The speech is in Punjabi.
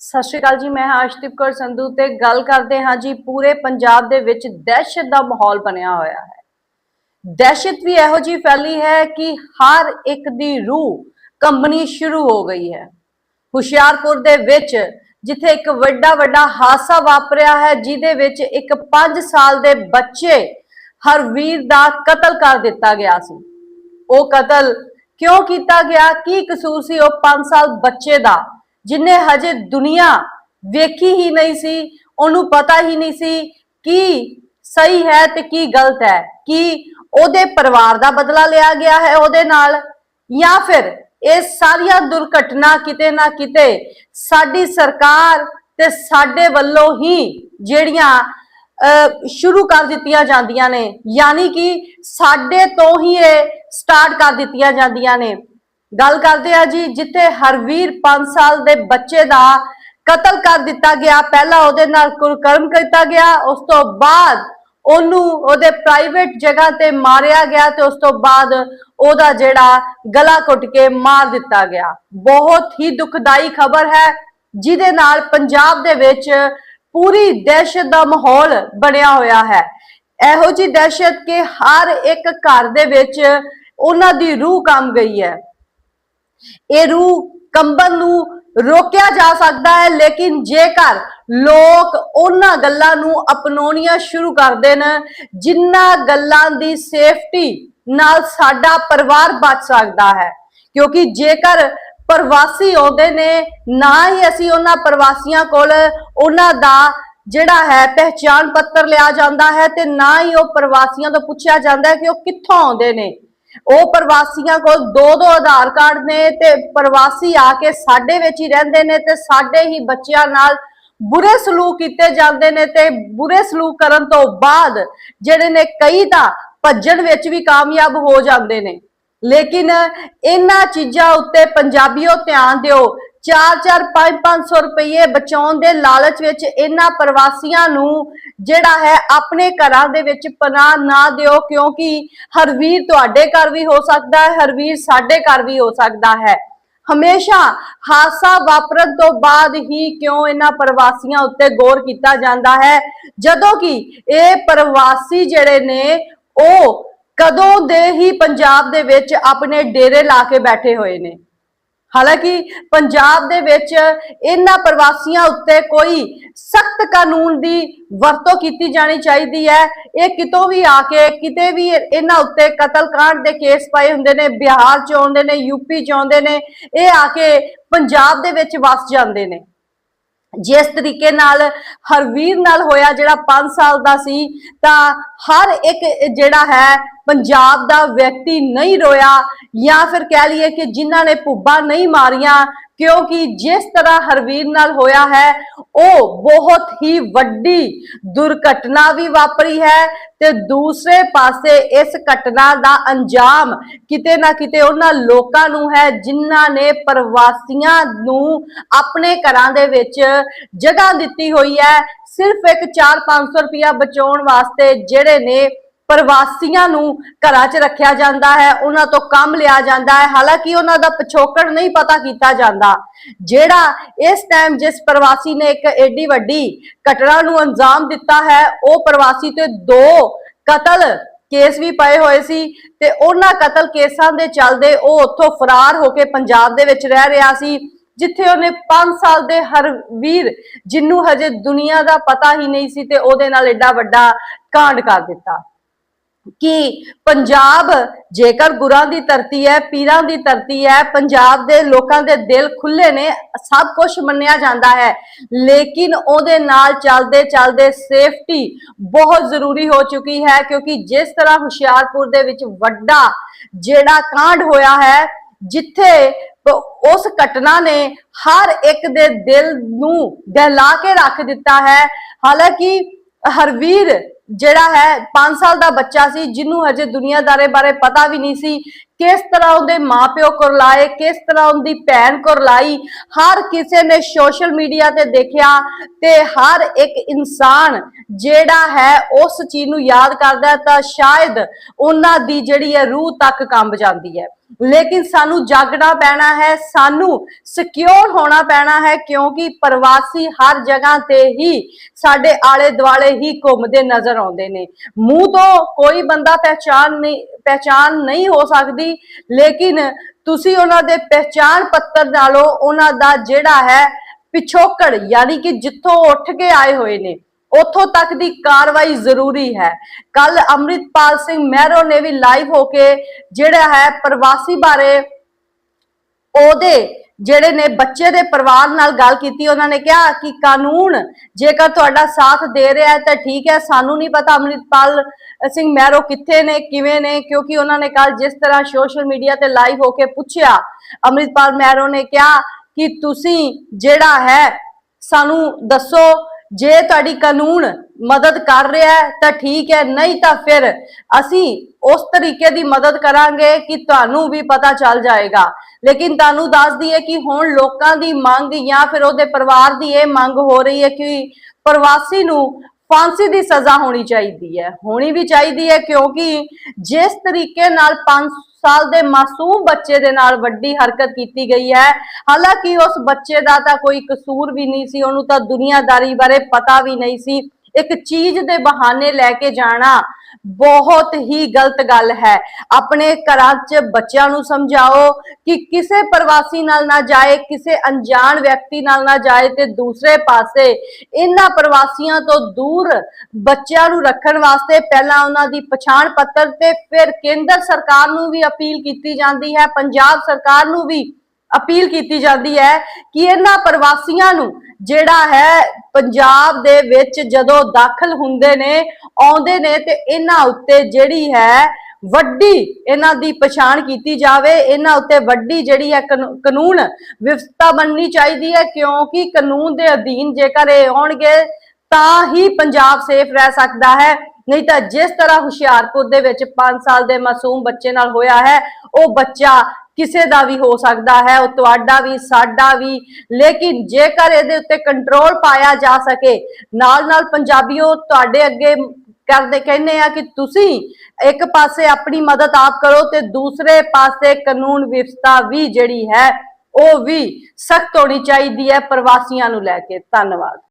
ਸਤਿ ਸ਼੍ਰੀ ਅਕਾਲ ਜੀ, ਮੈਂ ਹਾਂ ਅਸ਼ਦੀਪ ਕੌਰ ਸੰਧੂ ਤੇ ਗੱਲ ਕਰਦੇ ਹਾਂ ਜੀ, ਪੂਰੇ ਪੰਜਾਬ ਦੇ ਵਿੱਚ ਦਹਿਸ਼ਤ ਦਾ ਮਾਹੌਲ ਬਣਿਆ ਹੋਇਆ ਹੈ। ਦਹਿਸ਼ਤ ਵੀ ਇਹੋ ਜੀ ਫੈਲੀ ਹੈ ਕਿ ਹਰ ਇੱਕ ਦੀ ਰੂਹ ਕੰਬਣੀ ਸ਼ੁਰੂ ਹੋ ਗਈ ਹੈ। ਹੁਸ਼ਿਆਰਪੁਰ ਦੇ ਵਿੱਚ, ਜਿੱਥੇ ਇੱਕ ਵੱਡਾ ਵੱਡਾ ਹਾਦਸਾ ਵਾਪਰਿਆ ਹੈ, ਜਿਹਦੇ ਵਿੱਚ ਇੱਕ 5 ਸਾਲ ਦੇ ਬੱਚੇ ਹਰਵੀਰ ਦਾ ਕਤਲ ਕਰ ਦਿੱਤਾ ਗਿਆ ਸੀ। ਉਹ ਕਤਲ ਕਿਉਂ ਕੀਤਾ ਗਿਆ? ਕੀ ਕਸੂਰ ਸੀ ਉਹ 5 ਸਾਲ ਬੱਚੇ ਦਾ? ਜਿਨੇ ਹਜੇ ਦੁਨੀਆ ਵੇਖੀ ਹੀ ਨਹੀਂ ਸੀ, ਉਹਨੂੰ ਪਤਾ ਹੀ ਨਹੀਂ ਸੀ ਕੀ ਸਹੀ ਹੈ ਤੇ ਕੀ ਗਲਤ ਹੈ, ਕੀ ਉਹਦੇ ਪਰਿਵਾਰ ਦਾ ਬਦਲਾ ਲਿਆ ਗਿਆ ਹੈ ਉਹਦੇ ਨਾਲ, ਜਾਂ ਫਿਰ ਇਹ ਸਾਰੀਆਂ ਦੁਰਘਟਨਾ ਕਿਤੇ ਨਾ ਕਿਤੇ ਸਾਡੀ ਸਰਕਾਰ ਤੇ ਸਾਡੇ ਵੱਲੋਂ ਹੀ ਜਿਹੜੀਆਂ, ਅਹ, ਸ਼ੁਰੂ ਕਰ ਦਿੱਤੀਆਂ ਜਾਂਦੀਆਂ ਨੇ, ਯਾਨੀ ਕਿ ਸਾਡੇ ਤੋਂ ਹੀ ਇਹ ਸਟਾਰਟ ਕਰ ਦਿੱਤੀਆਂ ਜਾਂਦੀਆਂ ਨੇ। ਗੱਲ ਕਰਦੇ ਆ ਜੀ, ਜਿੱਥੇ ਹਰਵੀਰ 5 ਸਾਲ ਦੇ ਬੱਚੇ ਦਾ ਕਤਲ ਕਰ ਦਿੱਤਾ ਗਿਆ, ਪਹਿਲਾਂ ਉਹਦੇ ਨਾਲ ਕੁਰਕਰਮ ਕੀਤਾ ਗਿਆ, ਉਸ ਤੋਂ ਬਾਅਦ ਉਹਨੂੰ ਉਹਦੇ ਪ੍ਰਾਈਵੇਟ ਜਗ੍ਹਾ ਤੇ ਮਾਰਿਆ ਗਿਆ ਤੇ ਉਸ ਤੋਂ ਬਾਅਦ ਉਹਦਾ ਜਿਹੜਾ ਗਲਾ ਘੁੱਟ ਕੇ ਮਾਰ ਦਿੱਤਾ ਗਿਆ। ਬਹੁਤ ਹੀ ਦੁਖਦਾਈ ਖਬਰ ਹੈ, ਜਿਹਦੇ ਨਾਲ ਪੰਜਾਬ ਦੇ ਵਿੱਚ ਪੂਰੀ ਦਹਿਸ਼ਤ ਦਾ ਮਾਹੌਲ ਬਣਿਆ ਹੋਇਆ ਹੈ। ਇਹੋ ਜੀ ਦਹਿਸ਼ਤ ਕਿ ਹਰ ਇੱਕ ਘਰ ਦੇ ਵਿੱਚ ਉਹਨਾਂ ਦੀ ਰੂਹ ਕੰਮ ਗਈ ਹੈ। ਇਹ ਰੂਹ ਕੰਬਨ ਨੂੰ ਰੋਕਿਆ ਜਾ ਸਕਦਾ ਹੈ, ਲੇਕਿਨ ਜੇਕਰ ਲੋਕ ਉਹਨਾਂ ਗੱਲਾਂ ਨੂੰ ਅਪਣਾਉਣੀਆਂ ਸ਼ੁਰੂ ਕਰ ਦੇਣ, ਜਿੰਨਾ ਗੱਲਾਂ ਦੀ ਸੇਫਟੀ ਨਾਲ ਸਾਡਾ ਪਰਿਵਾਰ ਬਚ ਸਕਦਾ ਹੈ। ਕਿਉਂਕਿ ਜੇਕਰ ਪ੍ਰਵਾਸੀ ਆਉਂਦੇ ਨੇ, ਨਾ ਹੀ ਅਸੀਂ ਉਹਨਾਂ ਪ੍ਰਵਾਸੀਆਂ ਕੋਲ ਉਹਨਾਂ ਦਾ ਜਿਹੜਾ ਹੈ ਪਹਿਚਾਣ ਪੱਤਰ ਲਿਆ ਜਾਂਦਾ ਹੈ ਤੇ ਨਾ ਹੀ ਉਹ ਪ੍ਰਵਾਸੀਆਂ ਤੋਂ ਪੁੱਛਿਆ ਜਾਂਦਾ ਹੈ ਕਿ ਉਹ ਕਿੱਥੋਂ ਆਉਂਦੇ ਨੇ। ਉਹ ਪ੍ਰਵਾਸੀਆਂ ਕੋਲ ਦੋ ਦੋ ਆਧਾਰ ਕਾਰਡ ਨੇ ਤੇ ਪ੍ਰਵਾਸੀ ਆ ਕੇ ਸਾਡੇ ਵਿੱਚ ਹੀ ਰਹਿੰਦੇ ਨੇ ਤੇ ਸਾਡੇ ਹੀ ਬੱਚਿਆਂ ਨਾਲ ਬੁਰੇ ਸਲੂਕ ਕੀਤੇ ਜਾਂਦੇ ਨੇ ਤੇ ਬੁਰੇ ਸਲੂਕ ਕਰਨ ਤੋਂ ਬਾਅਦ ਜਿਹੜੇ ਨੇ ਕਈ ਤਾਂ ਭੱਜਣ ਵਿੱਚ ਵੀ ਕਾਮਯਾਬ ਹੋ ਜਾਂਦੇ ਨੇ। ਲੇਕਿਨ ਇਹਨਾਂ ਚੀਜ਼ਾਂ ਉੱਤੇ ਪੰਜਾਬੀਓ ਧਿਆਨ ਦਿਓ 4-4 5-500 ਰੁਪਏ ਬਚਾਉਣ ਦੇ ਲਾਲਚ ਵਿੱਚ ਇਹਨਾਂ ਪ੍ਰਵਾਸੀਆਂ ਨੂੰ ਜਿਹੜਾ ਹੈ ਆਪਣੇ ਘਰਾਂ ਦੇ ਵਿੱਚ ਪਨਾਹ ਨਾ ਦਿਓ, ਕਿਉਂਕਿ ਹਰਵੀਰ ਤੁਹਾਡੇ ਘਰ ਵੀ ਹੋ ਸਕਦਾ ਹੈ, ਹਰਵੀਰ ਸਾਡੇ ਘਰ ਵੀ ਹੋ ਸਕਦਾ ਹੈ। ਹਮੇਸ਼ਾ ਹਾਦਸਾ ਵਾਪਰਨ ਤੋਂ ਬਾਅਦ ਹੀ ਕਿਉਂ ਇਹਨਾਂ ਪ੍ਰਵਾਸੀਆਂ ਉੱਤੇ ਗੌਰ ਕੀਤਾ ਜਾਂਦਾ ਹੈ? ਜਦੋਂ ਕਿ ਇਹ ਪ੍ਰਵਾਸੀ ਜਿਹੜੇ ਨੇ, ਉਹ ਕਦੋਂ ਦੇ ਹੀ ਪੰਜਾਬ ਦੇ ਵਿੱਚ ਆਪਣੇ ਡੇਰੇ ਲਾ ਕੇ ਬੈਠੇ ਹੋਏ ਨੇ। ਹਾਲਾਂਕਿ ਪੰਜਾਬ ਦੇ ਵਿੱਚ ਇਹਨਾਂ ਪ੍ਰਵਾਸੀਆਂ ਉੱਤੇ ਕੋਈ ਸਖਤ ਕਾਨੂੰਨ ਦੀ ਵਰਤੋਂ ਕੀਤੀ ਜਾਣੀ ਚਾਹੀਦੀ ਹੈ। ਇਹ ਕਿਤੋਂ ਵੀ ਆ ਕੇ ਕਿਤੇ ਵੀ ਇਹਨਾਂ ਉੱਤੇ ਕਤਲकांड ਦੇ ਕੇਸ ਪਏ ਹੁੰਦੇ ਨੇ, ਬਿਹਾਰ ਚ ਆਉਂਦੇ ਨੇ ਯੂਪੀ ਚ ਆਉਂਦੇ ਨੇ, ਇਹ ਆ ਕੇ ਪੰਜਾਬ ਦੇ ਵਿੱਚ ਵਸ ਜਾਂਦੇ ਨੇ। ਜਿਸ ਤਰੀਕੇ ਨਾਲ ਹਰਵੀਰ ਨਾਲ ਹੋਇਆ ਜਿਹੜਾ 5 ਸਾਲ ਦਾ ਸੀ, ਤਾਂ ਹਰ ਇੱਕ ਜਿਹੜਾ ਹੈ ਪੰਜਾਬ ਦਾ ਵਿਅਕਤੀ ਨਹੀਂ ਰੋਇਆ ਜਾਂ ਫਿਰ ਕਹਿ ਲਈਏ ਕਿ ਜਿਨ੍ਹਾਂ ਨੇ ਪੁੱਬਾ ਨਹੀਂ ਮਾਰੀਆਂ ਕਿਉਂਕਿ ਜਿਸ ਤਰ੍ਹਾਂ ਹਰਵੀਰ ਨਾਲ ਹੋਇਆ ਹੈ, ਉਹ ਬਹੁਤ ਹੀ ਵੱਡੀ ਦੁਰਘਟਨਾ ਵੀ ਵਾਪਰੀ ਹੈ ਤੇ ਦੂਸਰੇ ਪਾਸੇ ਇਸ ਘਟਨਾ ਦਾ ਅੰਜਾਮ ਕਿਤੇ ਨਾ ਕਿਤੇ ਉਹਨਾਂ ਲੋਕਾਂ ਨੂੰ ਹੈ, ਜਿਨ੍ਹਾਂ ਨੇ ਪ੍ਰਵਾਸੀਆਂ ਨੂੰ ਆਪਣੇ ਘਰਾਂ ਦੇ ਵਿੱਚ ਜਗ੍ਹਾ ਦਿੱਤੀ ਹੋਈ ਹੈ। ਸਿਰਫ ਇੱਕ 4-500 ਰੁਪਇਆ ਬਚਾਉਣ ਵਾਸਤੇ ਜਿਹੜੇ ਨੇ ਪ੍ਰਵਾਸੀਆਂ ਨੂੰ ਘਰਾਂ 'ਚ ਰੱਖਿਆ ਜਾਂਦਾ ਹੈ, ਉਹਨਾਂ ਤੋਂ ਕੰਮ ਲਿਆ ਜਾਂਦਾ ਹੈ। ਹਾਲਾਂਕਿ ਉਹਨਾਂ ਦਾ ਪਿਛੋਕੜ ਨਹੀਂ ਪਤਾ ਕੀਤਾ ਜਾਂਦਾ। ਜਿਹੜਾ ਇਸ ਟਾਈਮ ਜਿਸ ਪ੍ਰਵਾਸੀ ਨੇ ਇੱਕ ਏਡੀ ਵੱਡੀ ਘਟਨਾ ਨੂੰ ਅੰਜਾਮ ਦਿੱਤਾ ਹੈ, ਉਹ ਪ੍ਰਵਾਸੀ ਤੇ ਦੋ ਕਤਲ ਕੇਸ ਵੀ ਪਏ ਹੋਏ ਸੀ ਤੇ ਉਹਨਾਂ ਕਤਲ ਕੇਸਾਂ ਦੇ ਚੱਲਦੇ ਉਹ ਉੱਥੋਂ ਫਰਾਰ ਹੋ ਕੇ ਪੰਜਾਬ ਦੇ ਵਿੱਚ ਰਹਿ ਰਿਹਾ ਸੀ, ਜਿੱਥੇ ਉਹਨੇ 5 ਸਾਲ ਦੇ ਹਰਵੀਰ ਜਿੰਨੂੰ ਹਜੇ ਦੁਨੀਆ ਦਾ ਪਤਾ ਹੀ ਨਹੀਂ ਸੀ ਤੇ ਉਹਦੇ ਨਾਲ ਐਡਾ ਵੱਡਾ ਕਾਂਡ ਕਰ ਦਿੱਤਾ। ਕਿ ਪੰਜਾਬ ਜੇਕਰ ਗੁਰਾਂ ਦੀ ਧਰਤੀ ਹੈ, ਪੀਰਾਂ ਦੀ ਧਰਤੀ ਹੈ, ਪੰਜਾਬ ਦੇ ਲੋਕਾਂ ਦੇ ਦਿਲ ਖੁੱਲੇ ਨੇ, ਸਭ ਕੁਝ ਮੰਨਿਆ ਜਾਂਦਾ ਹੈ। ਲੇਕਿਨ ਉਹਦੇ ਨਾਲ ਚੱਲਦੇ ਚੱਲਦੇ ਸੇਫਟੀ ਬਹੁਤ ਜ਼ਰੂਰੀ ਹੋ ਚੁੱਕੀ ਹੈ ਕਿਉਂਕਿ ਜਿਸ ਤਰ੍ਹਾਂ ਹੁਸ਼ਿਆਰਪੁਰ ਦੇ ਵਿੱਚ ਵੱਡਾ ਜਿਹੜਾ ਕਾਂਡ ਹੋਇਆ ਹੈ, ਜਿੱਥੇ ਉਸ ਘਟਨਾ ਨੇ ਹਰ ਇੱਕ ਦੇ ਦਿਲ ਨੂੰ ਦਹਿਲਾ ਕੇ ਰੱਖ ਦਿੱਤਾ ਹੈ। ਹਾਲਾਂਕਿ ਹਰਵੀਰ ਜਿਹੜਾ ਹੈ 5 ਸਾਲ ਦਾ ਬੱਚਾ ਸੀ, ਜਿਹਨੂੰ ਹਜੇ ਦੁਨੀਆਦਾਰੇ ਬਾਰੇ ਪਤਾ ਵੀ ਨਹੀਂ ਸੀ, ਕਿਸ ਤਰ੍ਹਾਂ ਉਹਦੇ ਮਾਪਿਓ ਕੁਰਲਾਏ ਕਿਸ ਤਰ੍ਹਾਂ ਉਹਦੀ ਭੈਣ ਕੁਰਲਾਈ ਹਰ ਕਿਸੇ ਨੇ ਸੋਸ਼ਲ ਮੀਡੀਆ ਤੇ ਦੇਖਿਆ ਤੇ ਹਰ ਇੱਕ ਇਨਸਾਨ ਜਿਹੜਾ ਹੈ, ਉਸ ਚੀਜ਼ ਨੂੰ ਯਾਦ ਕਰਦਾ ਤਾਂ ਸ਼ਾਇਦ ਉਹਨਾਂ ਦੀ ਜਿਹੜੀ ਹੈ ਰੂਹ ਤੱਕ ਕੰਬ ਜਾਂਦੀ ਹੈ। ਲੇਕਿਨ ਸਾਨੂੰ ਜਾਗਣਾ ਪੈਣਾ ਹੈ, ਸਾਨੂੰ ਸਿਕਿਉਰ ਹੋਣਾ ਪੈਣਾ ਹੈ, ਕਿਉਂਕਿ ਪ੍ਰਵਾਸੀ ਹਰ ਜਗ੍ਹਾ ਤੇ ਹੀ ਸਾਡੇ ਆਲੇ ਦੁਆਲੇ ਹੀ ਘੁੰਮਦੇ ਨਜ਼ਰ ਆਉਂਦੇ ਨੇ। ਮੂੰਹ ਤੋਂ ਕੋਈ ਬੰਦਾ ਪਹਿਚਾਨ ਨਹੀਂ ਪਹਿਚਾਨ ਨਹੀਂ ਹੋ ਸਕਦੀ, ਲੇਕਿਨ ਤੁਸੀਂ ਉਹਨਾਂ ਦੇ ਪਹਿਚਾਨ ਪੱਤਰ ਨਾਲੋਂ ਉਹਨਾਂ ਦਾ ਜਿਹੜਾ ਹੈ ਪਿਛੋਕੜ, ਯਾਨੀ ਕਿ ਜਿੱਥੋਂ ਉੱਠ ਕੇ ਆਏ ਹੋਏ ਨੇ, ਉੱਥੋਂ ਤੱਕ ਦੀ ਕਾਰਵਾਈ ਜ਼ਰੂਰੀ ਹੈ। ਕੱਲ ਅੰਮ੍ਰਿਤਪਾਲ ਸਿੰਘ ਮਹਿਰੋ ਨੇ ਵੀ ਲਾਈਵ ਹੋ ਕੇ ਜਿਹੜਾ ਹੈ ਪ੍ਰਵਾਸੀ ਬਾਰੇ ਉਹਦੇ ਜਿਹੜੇ ਨੇ ਬੱਚੇ ਦੇ ਪਰਿਵਾਰ ਨਾਲ ਗੱਲ ਕੀਤੀ, ਉਹਨਾਂ ਨੇ ਕਿਹਾ ਕਿ ਕਾਨੂੰਨ ਜੇਕਰ ਤੁਹਾਡਾ ਸਾਥ ਦੇ ਰਿਹਾ ਹੈ ਤਾਂ ਠੀਕ ਹੈ, ਸਾਨੂੰ ਨਹੀਂ ਪਤਾ ਅੰਮ੍ਰਿਤਪਾਲ ਸਿੰਘ ਮਹਿਰੋ ਕਿੱਥੇ ਨੇ, ਕਿਵੇਂ ਨੇ, ਕਿਉਂਕਿ ਉਹਨਾਂ ਨੇ ਕੱਲ ਜਿਸ ਤਰ੍ਹਾਂ ਸੋਸ਼ਲ ਮੀਡੀਆ ਤੇ ਲਾਈਵ ਹੋ ਕੇ ਪੁੱਛਿਆ, ਅੰਮ੍ਰਿਤਪਾਲ ਮਹਿਰੋ ਨੇ ਕਿਹਾ ਕਿ ਤੁਸੀਂ ਜਿਹੜਾ ਹੈ, ਸਾਨੂੰ ਦੱਸੋ ਜੇ ਤੁਹਾਡੀ ਕਾਨੂੰਨ ਮਦਦ ਕਰ ਰਿਹਾ ਹੈ ਤਾਂ ਠੀਕ ਹੈ, ਨਹੀਂ ਤਾਂ ਫਿਰ ਅਸੀਂ ਉਸ ਤਰੀਕੇ ਦੀ ਮਦਦ ਕਰਾਂਗੇ ਕਿ ਤੁਹਾਨੂੰ ਵੀ ਪਤਾ ਚੱਲ ਜਾਏਗਾ। ਲੇਕਿਨ ਤੁਹਾਨੂੰ ਦੱਸ ਦਈਏ ਕਿ ਹੁਣ ਲੋਕਾਂ ਦੀ ਮੰਗ ਜਾਂ ਫਿਰ ਉਹਦੇ ਪਰਿਵਾਰ ਦੀ ਇਹ ਮੰਗ ਹੋ ਰਹੀ ਹੈ ਕਿ ਪ੍ਰਵਾਸੀ ਨੂੰ ਫਾਂਸੀ ਦੀ ਸਜ਼ਾ ਹੋਣੀ ਚਾਹੀਦੀ ਹੈ। ਹੋਣੀ ਵੀ ਚਾਹੀਦੀ ਹੈ ਕਿਉਂਕਿ ਜਿਸ ਤਰੀਕੇ ਨਾਲ 5 ਸਾਲ ਦੇ ਮਾਸੂਮ ਬੱਚੇ ਦੇ ਨਾਲ ਵੱਡੀ ਹਰਕਤ ਕੀਤੀ ਗਈ ਹੈ, ਹਾਲਾਂਕਿ ਉਸ ਬੱਚੇ ਦਾ ਤਾਂ ਕੋਈ ਕਸੂਰ ਵੀ ਨਹੀਂ ਸੀ, ਉਹਨੂੰ ਤਾਂ ਦੁਨੀਆਦਾਰੀ ਬਾਰੇ ਪਤਾ ਵੀ ਨਹੀਂ ਸੀ। ਇੱਕ ਚੀਜ਼ ਦੇ ਬਹਾਨੇ ਲੈ ਕੇ ਜਾਣਾ ਬਹੁਤ ਹੀ ਗਲਤ ਗੱਲ ਹੈ। ਆਪਣੇ ਘਰਾਂ 'ਚ ਬੱਚਿਆਂ ਨੂੰ ਸਮਝਾਓ ਕਿ ਕਿਸੇ ਪ੍ਰਵਾਸੀ ਨਾਲ ਨਾ ਜਾਏ, ਕਿਸੇ ਅਣਜਾਣ ਵਿਅਕਤੀ ਨਾਲ ਨਾ ਜਾਏ ਤੇ ਦੂਸਰੇ ਪਾਸੇ ਇਹਨਾਂ ਪ੍ਰਵਾਸੀਆਂ ਤੋਂ ਦੂਰ ਬੱਚਿਆਂ ਨੂੰ ਰੱਖਣ ਵਾਸਤੇ ਪਹਿਲਾਂ ਉਹਨਾਂ ਦੀ ਪਛਾਣ ਪੱਤਰ ਤੇ ਫਿਰ ਕੇਂਦਰ ਸਰਕਾਰ ਨੂੰ ਵੀ ਅਪੀਲ ਕੀਤੀ ਜਾਂਦੀ ਹੈ, ਪੰਜਾਬ ਸਰਕਾਰ ਨੂੰ ਵੀ ਅਪੀਲ ਕੀਤੀ ਜਾਂਦੀ ਹੈ ਕਿ ਇਹਨਾਂ ਪ੍ਰਵਾਸੀਆਂ ਨੂੰ ਜਿਹੜਾ ਹੈ ਪੰਜਾਬ ਦੇ ਵਿੱਚ ਜਦੋਂ ਦਾਖਲ ਹੁੰਦੇ ਨੇ, ਆਉਂਦੇ ਨੇ ਤੇ ਇਹਨਾਂ ਉੱਤੇ ਜਿਹੜੀ ਹੈ ਵੱਡੀ ਇਹਨਾਂ ਦੀ ਪਛਾਣ ਕੀਤੀ ਜਾਵੇ, ਇਹਨਾਂ ਉੱਤੇ ਵੱਡੀ ਜਿਹੜੀ ਹੈ ਕਾਨੂ- ਕਾਨੂੰਨ ਵਿਵਸਥਾ ਬਣਨੀ ਚਾਹੀਦੀ ਹੈ, ਕਿਉਂਕਿ ਕਾਨੂੰਨ ਦੇ ਅਧੀਨ ਜੇਕਰ ਇਹ ਆਉਣਗੇ ਤਾਂ ਹੀ ਪੰਜਾਬ ਸੇਫ ਰਹਿ ਸਕਦਾ ਹੈ। ਨਹੀਂ ਤਾਂ ਜਿਸ ਤਰ੍ਹਾਂ ਹੁਸ਼ਿਆਰਪੁਰ ਦੇ ਵਿੱਚ 5 ਸਾਲ ਦੇ ਮਾਸੂਮ ਬੱਚੇ ਨਾਲ ਹੋਇਆ ਹੈ, ਉਹ ਬੱਚਾ ਕਿਸੇ ਦਾ ਵੀ ਹੋ ਸਕਦਾ ਹੈ, ਉਹ ਤੁਹਾਡਾ ਵੀ, ਸਾਡਾ ਵੀ। ਲੇਕਿਨ ਜੇਕਰ ਇਹਦੇ ਉੱਤੇ ਕੰਟਰੋਲ ਪਾਇਆ ਜਾ ਸਕੇ ਨਾਲ ਨਾਲ ਪੰਜਾਬੀਓ ਤੁਹਾਡੇ ਅੱਗੇ ਕਰਦੇ ਕਹਿੰਦੇ ਆ ਕਿ ਤੁਸੀਂ ਇੱਕ ਪਾਸੇ ਆਪਣੀ ਮਦਦ ਆਪ ਕਰੋ ਤੇ ਦੂਸਰੇ ਪਾਸੇ ਕਾਨੂੰਨ ਵਿਵਸਥਾ ਵੀ ਜਿਹੜੀ ਹੈ, ਉਹ ਵੀ ਸਖਤ ਹੋਣੀ ਚਾਹੀਦੀ ਹੈ ਪ੍ਰਵਾਸੀਆਂ ਨੂੰ ਲੈ ਕੇ। ਧੰਨਵਾਦ।